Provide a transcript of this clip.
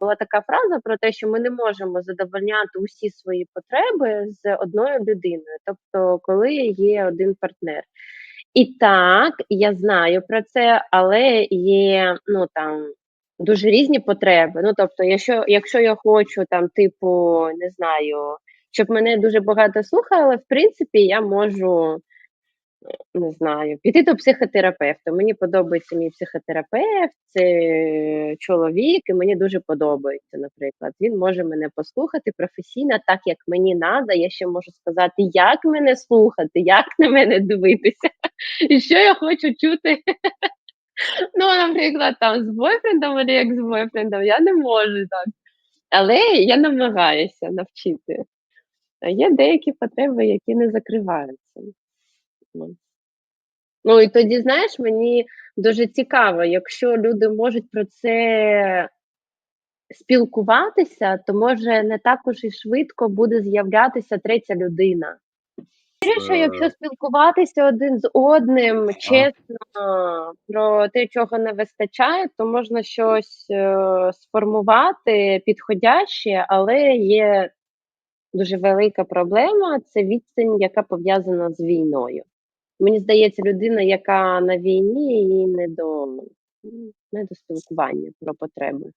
була така фраза про те, що ми не можемо задовольняти усі свої потреби з одною людиною, тобто коли є один партнер. І так, я знаю про це, але є, ну, там, дуже різні потреби. Ну, тобто, якщо якщо я хочу там, типу, не знаю, щоб мене дуже багато слухали, в принципі, я можу, не знаю, піти до психотерапевта. Мені подобається мій психотерапевт, це чоловік, і мені дуже подобається, наприклад. Він може мене послухати професійно, так як мені надо. Я ще можу сказати, як мене слухати, як на мене дивитися, і що я хочу чути. Ну, наприклад, там з бойфрендом або екс-бойфрендом я не можу так. Але я намагаюся навчити. Є деякі потреби, які не закриваються. Ну. Ну і тоді, знаєш, мені дуже цікаво, якщо люди можуть про це спілкуватися, то може не так уж і швидко буде з'являтися третя людина. Вірю, що якщо Е. спілкуватися один з одним чесно про те, чого не вистачає, то можна щось, е, сформувати підходяще, але є дуже велика проблема це відстань, яка пов'язана з війною. Мені здається, людина, яка на війні, їй не до не до спілкування про потреби.